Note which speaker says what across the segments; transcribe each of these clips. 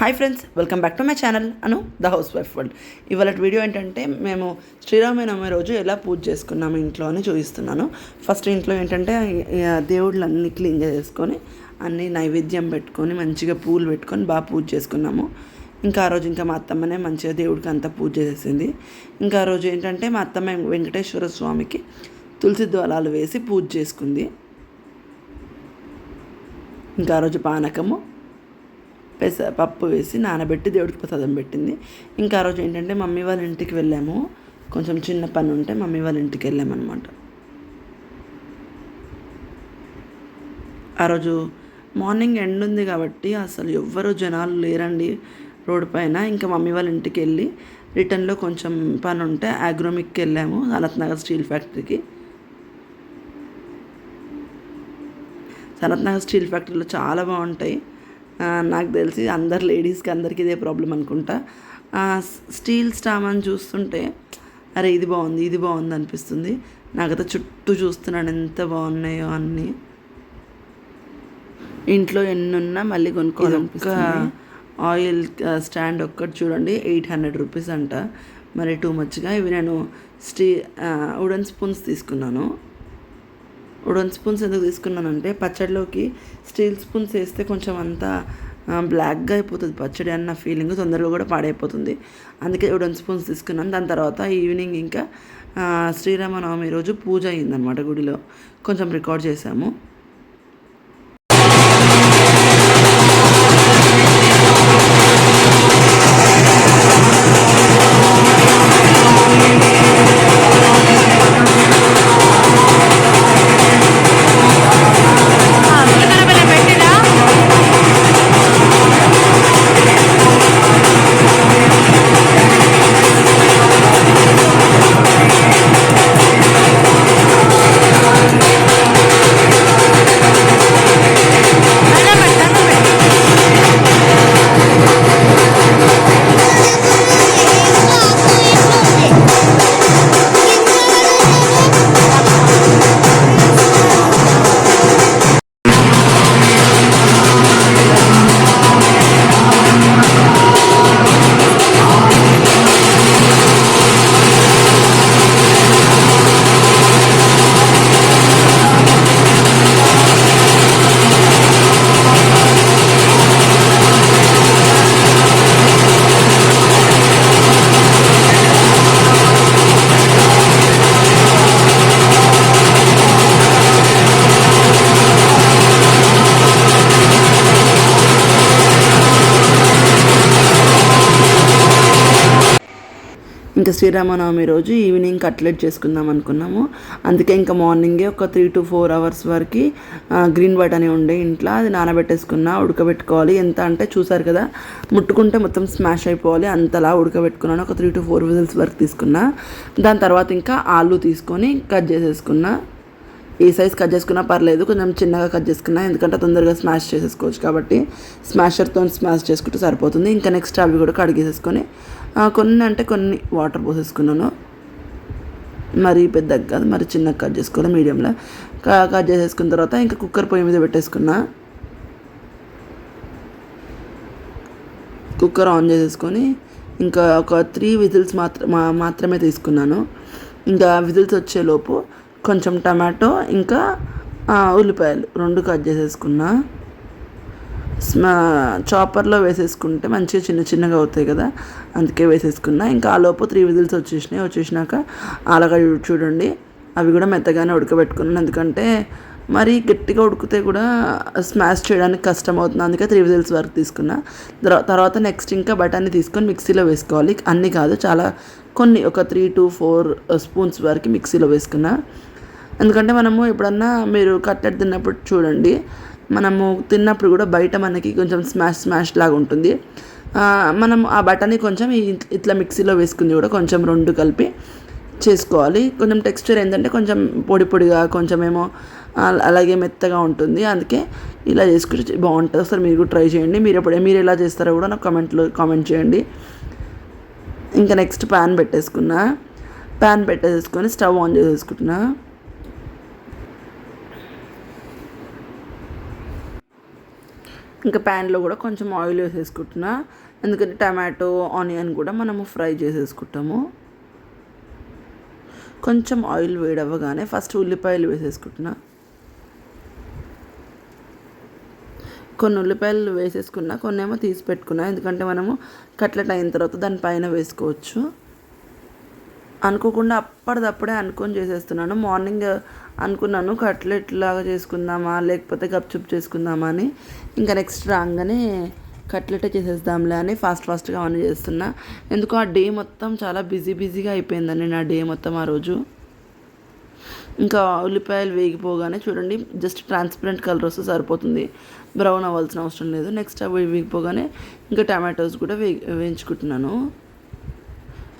Speaker 1: Hi friends welcome back to my channel Anu the housewife world ఇవాళ video ఏంటంటే మేము శ్రీరామనవమి రోజు ఎలా పూజ చేసుకున్నాము ఇంట్లో అని చూపిస్తున్నాను. ఫస్ట్ ఇంట్లో ఏంటంటే దేవుళ్ళన్నీ క్లీన్ చేసుకొని అన్ని నైవేద్యం పెట్టుకొని మంచిగా పూలు పెట్టుకొని బాగా పూజ చేసుకున్నాము. ఇంకా ఆ రోజు ఇంకా మా అత్తమ్మనే మంచిగా దేవుడికి అంతా పూజ చేసింది. ఇంకా ఆ రోజు ఏంటంటే మా అత్తమ్మ వెంకటేశ్వర స్వామికి తులసి ద్వాలాలు వేసి పూజ చేసుకుంది. ఇంకా ఆ రోజు పానకము పెస పప్పు వేసి నానబెట్టి దేవుడికి ప్రసాదం పెట్టింది. ఇంకా ఆ రోజు ఏంటంటే మమ్మీ వాళ్ళ ఇంటికి వెళ్ళాము. కొంచెం చిన్న పని ఉంటే మమ్మీ వాళ్ళ ఇంటికి వెళ్ళామన్నమాట. ఆ రోజు మార్నింగ్ ఎండ్ ఉంది కాబట్టి అసలు ఎవ్వరు జనాలు లేరండి రోడ్డు పైన. ఇంకా మమ్మీ వాళ్ళ ఇంటికి వెళ్ళి రిటర్న్లో కొంచెం పని ఉంటే ఆగ్రోమిక్కి వెళ్ళాము సనత్ నగర్ స్టీల్ ఫ్యాక్టరీకి. సనత్ నగర్ స్టీల్ ఫ్యాక్టరీలో చాలా బాగుంటాయి. నాకు తెలిసి అందరు లేడీస్కి అందరికీ ఇదే ప్రాబ్లం అనుకుంటా. స్టీల్ స్టామని చూస్తుంటే అరే ఇది బాగుంది ఇది బాగుంది అనిపిస్తుంది. నాకైతే చుట్టూ చూస్తున్నాను ఎంత బాగున్నాయో అన్నీ. ఇంట్లో ఎన్ని ఉన్నా మళ్ళీ కొనుక్కోవాలనిపిస్తుంది. ఆయిల్ స్టాండ్ ఒక్కటి చూడండి ఎయిట్ హండ్రెడ్ రూపీస్ అంట. మరి టూ మచ్గా. ఇవి నేను స్టీ వుడెన్ స్పూన్స్ తీసుకున్నాను. వుడెన్ స్పూన్స్ ఎందుకు తీసుకున్నానంటే పచ్చడిలోకి స్టీల్ స్పూన్స్ వేస్తే కొంచెం అంతా బ్లాక్గా అయిపోతుంది పచ్చడి అన్న ఫీలింగ్ తొందరగా కూడా పాడైపోతుంది. అందుకే వుడెన్ స్పూన్స్ తీసుకున్నాను. దాని తర్వాత ఈవినింగ్ ఇంకా శ్రీరామనవమి రోజు పూజ అయిందనమాట గుడిలో. కొంచెం రికార్డ్ చేశాము. ఇంకా శ్రీరామనవమి రోజు ఈవినింగ్ కట్లెట్ చేసుకుందాం అనుకున్నాము. అందుకే ఇంకా మార్నింగే ఒక త్రీ టు ఫోర్ అవర్స్ వరకు గ్రీన్ బట్ అని ఉండే ఇంట్లో అది నానబెట్టేసుకున్నా ఉడకబెట్టుకోవాలి. ఎంత అంటే చూసారు కదా ముట్టుకుంటే మొత్తం స్మాష్ అయిపోవాలి. అంతలా ఉడకబెట్టుకున్నాను. ఒక త్రీ టు ఫోర్ విజిల్స్ వరకు తీసుకున్నా. దాని తర్వాత ఇంకా ఆలు తీసుకొని కట్ చేసేసుకున్నా. ఏ సైజ్ కట్ చేసుకున్నా పర్లేదు కొంచెం చిన్నగా కట్ చేసుకున్నా. ఎందుకంటే తొందరగా స్మాష్ చేసేసుకోవచ్చు కాబట్టి స్మాషర్తో స్మాష్ చేసుకుంటే సరిపోతుంది. ఇంకా నెక్స్ట్ అవి కూడా కడిగేసేసుకొని కొన్ని అంటే కొన్ని వాటర్ పోసేసుకున్నాను. మరీ పెద్దగా కాదు మరి చిన్నగా కట్ చేసుకోవాలి మీడియంలో కట్ చేసేసుకున్న తర్వాత ఇంకా కుక్కర్ పొయ్యి మీద పెట్టేసుకున్నా. కుక్కర్ ఆన్ చేసేసుకొని ఇంకా ఒక త్రీ విజిల్స్ మాత్ర మాత్రమే తీసుకున్నాను. ఇంకా విజిల్స్ వచ్చేలోపు కొంచెం టమాటో ఇంకా ఉల్లిపాయలు రెండు కట్ చేసేసుకున్నా. చాపర్లో వేసేసుకుంటే మంచిగా చిన్న చిన్నగా అవుతాయి కదా అందుకే వేసేసుకున్నా. ఇంకా ఆ లోపు త్రీ విజిల్స్ వచ్చేసినాయి. వచ్చేసినాక ఆలగడ్డ చూడండి. అవి కూడా మెత్తగానే ఉడకబెట్టుకున్నాను. ఎందుకంటే మరి గట్టిగా ఉడికితే కూడా స్మాష్ చేయడానికి కష్టం అవుతుంది అందుకే త్రీ విజిల్స్ వరకు తీసుకున్నా. తర్వాత నెక్స్ట్ ఇంకా బఠానీ తీసుకొని మిక్సీలో వేసుకోవాలి. అన్నీ కాదు చాలా కొన్ని ఒక త్రీ టు ఫోర్ స్పూన్స్ వరకు మిక్సీలో వేసుకున్నా. ఎందుకంటే మనము ఎప్పుడన్నా మీరు కట్లెట్ తిన్నప్పుడు చూడండి మనము తిన్నప్పుడు కూడా బయట మనకి కొంచెం స్మాష్ స్మాష్ లాగా ఉంటుంది. మనం ఆ బటన్ని కొంచెం ఇట్లా మిక్సీలో వేసుకుంది కూడా కొంచెం రెండు కలిపి చేసుకోవాలి. కొంచెం టెక్స్చర్ ఏంటంటే కొంచెం పొడి పొడిగా కొంచెం ఏమో అలాగే మెత్తగా ఉంటుంది. అందుకే ఇలా చేసుకుంటే బాగుంటుంది. ఒకసారి మీరు కూడా ట్రై చేయండి. మీరు ఎప్పుడు మీరు ఎలా చేస్తారో కూడా నాకు కామెంట్లో కామెంట్ చేయండి. ఇంకా నెక్స్ట్ ప్యాన్ పెట్టేసుకున్నా. ప్యాన్ పెట్టేసుకొని స్టవ్ ఆన్ చేసేసుకుంటున్నా. ఇంకా ప్యాన్లో కూడా కొంచెం ఆయిల్ వేసేసుకుంటున్నా. ఎందుకంటే టమాటో ఆనియన్ కూడా మనము ఫ్రై చేసేసుకుంటాము. కొంచెం ఆయిల్ వేడవ్వగానే ఫస్ట్ ఉల్లిపాయలు వేసేసుకుంటున్నా. కొన్ని ఉల్లిపాయలు వేసేసుకున్నా కొన్ని ఏమో తీసి పెట్టుకున్నా. ఎందుకంటే మనము కట్లెట్ అయిన తర్వాత దానిపైన వేసుకోవచ్చు. అనుకోకుండా అప్పటిదప్పుడే అనుకొని చేసేస్తున్నాను. మార్నింగ్ అనుకున్నాను కట్లెట్ లాగా చేసుకుందామా లేకపోతే గప్చుప్ చేసుకుందామా అని. ఇంకా నెక్స్ట్ రాగానే కట్లెటే చేసేద్దాంలే అని ఫాస్ట్ ఫాస్ట్గా అవన్నీ చేస్తున్నా. ఎందుకు ఆ డే మొత్తం చాలా బిజీ బిజీగా అయిపోయిందండి నా డే మొత్తం ఆ రోజు. ఇంకా ఉల్లిపాయలు వేగిపోగానే చూడండి జస్ట్ ట్రాన్స్పరెంట్ కలర్ వస్తే సరిపోతుంది. బ్రౌన్ అవ్వాల్సిన అవసరం లేదు. నెక్స్ట్ అవి వేగిపోగానే ఇంకా టమాటోస్ కూడా వే వేయించుకుంటున్నాను.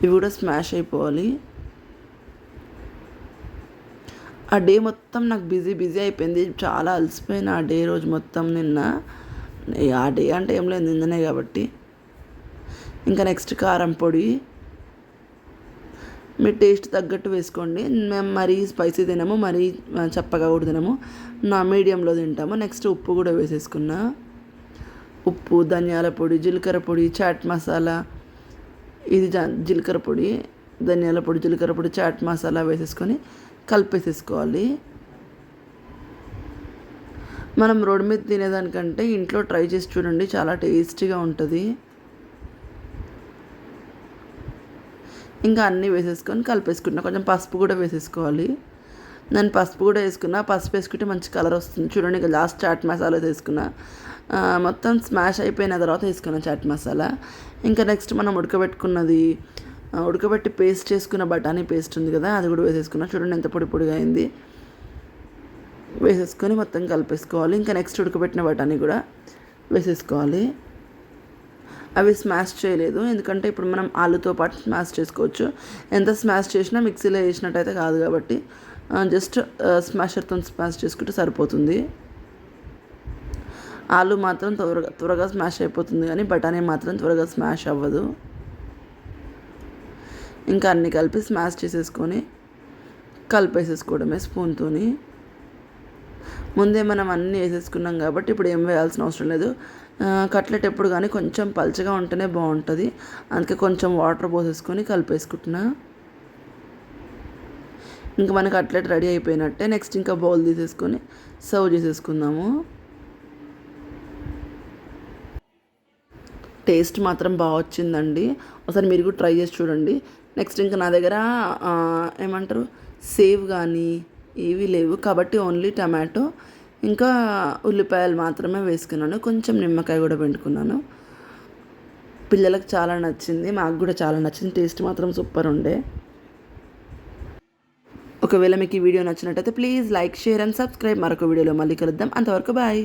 Speaker 1: ఇవి కూడా స్మాష్ అయిపోవాలి. ఆ డే మొత్తం నాకు బిజీ బిజీ అయిపోయింది. చాలా అలసిపోయిన ఆ డే రోజు మొత్తం నిన్న. ఆ డే అంటే ఏం లేదు నిన్ననే కాబట్టి. ఇంకా నెక్స్ట్ కారం పొడి. మీ టేస్ట్ తగ్గట్టు వేసుకోండి. మేము మరీ స్పైసీ తినము మరీ చప్పగా కూడా తినము. నా మీడియంలో తింటాము. నెక్స్ట్ ఉప్పు కూడా వేసేసుకున్నా. ఉప్పు ధనియాల పొడి జీలకర్ర పొడి చాట్ మసాలా. ఇది జీలకర్ర పొడి ధనియాల పొడి జీలకర్ర పొడి చాట్ మసాలా వేసేసుకొని కలిపేసేసుకోవాలి. మనం రోడ్డు మీద తినేదానికంటే ఇంట్లో ట్రై చేసి చూడండి చాలా టేస్టీగా ఉంటుంది. ఇంకా అన్నీ వేసేసుకొని కలిపేసుకుంటున్నా. కొంచెం పసుపు కూడా వేసేసుకోవాలి. నేను పసుపు కూడా వేసుకున్నా. పసుపు వేసుకుంటే మంచి కలర్ వస్తుంది. చూడండి ఇంకా లాస్ట్ చాట్ మసాలా వేసుకున్నా. మొత్తం స్మాష్ అయిపోయిన తర్వాత వేసుకున్నా చాట్ మసాలా. ఇంకా నెక్స్ట్ మనం ఉడకబెట్టుకున్నది ఉడకబెట్టి పేస్ట్ చేసుకున్న బఠానీ పేస్ట్ ఉంది కదా అది కూడా వేసేసుకున్నా. చూడండి ఎంత పొడి పొడిగా అయింది. వేసేసుకొని మొత్తం కలిపేసుకోవాలి. ఇంకా నెక్స్ట్ ఉడకబెట్టిన బఠానీ కూడా వేసేసుకోవాలి. అవి స్మాష్ చేయలేదు ఎందుకంటే ఇప్పుడు మనం ఆలుతో పాటు స్మాష్ చేసుకోవచ్చు. ఎంత స్మాష్ చేసినా మిక్సీలో వేసినట్టయితే కాదు కాబట్టి జస్ట్ స్మాషర్తో స్మాష్ చేసుకుంటే సరిపోతుంది. ఆలు మాత్రం త్వరగా త్వరగా స్మాష్ అయిపోతుంది కానీ బఠానీ మాత్రం త్వరగా స్మాష్ అవ్వదు. ఇంకా అన్నీ కలిపి స్మాష్ చేసేసుకొని కలిపేసేసుకోవడమే స్పూన్తోని. ముందే మనం అన్నీ వేసేసుకున్నాం కాబట్టి ఇప్పుడు ఏం వేయాల్సిన అవసరం లేదు. కట్లెట్ ఎప్పుడు కానీ కొంచెం పల్చగా ఉంటేనే బాగుంటుంది. అందుకే కొంచెం వాటర్ పోసేసుకొని కలిపేసుకుంటున్నా. ఇంకా మన కట్లెట్ రెడీ అయిపోయినట్టే. నెక్స్ట్ ఇంకా బౌల్ తీసేసుకొని సర్వ్ చేసేసుకుందాము. టేస్ట్ మాత్రం బాగా వచ్చిందండి. ఒకసారి మీరు కూడా ట్రై చేసి చూడండి. నెక్స్ట్ ఇంకా నా దగ్గర ఏమంటారు సేవ్ కానీ ఏవి లేవు. కాబట్టి ఓన్లీ టమాటో ఇంకా ఉల్లిపాయలు మాత్రమే వేసుకున్నాను. కొంచెం నిమ్మకాయ కూడా పెట్టుకున్నాను పిల్లలకు చాలా నచ్చింది మాకు కూడా చాలా నచ్చింది. టేస్ట్ మాత్రం సూపర్ ఉండే. ఒకవేళ మీకు ఈ వీడియో నచ్చినట్టయితే please like share and subscribe. మరొక వీడియోలో మళ్ళీ కలుద్దాం. అంతవరకు బాయ్.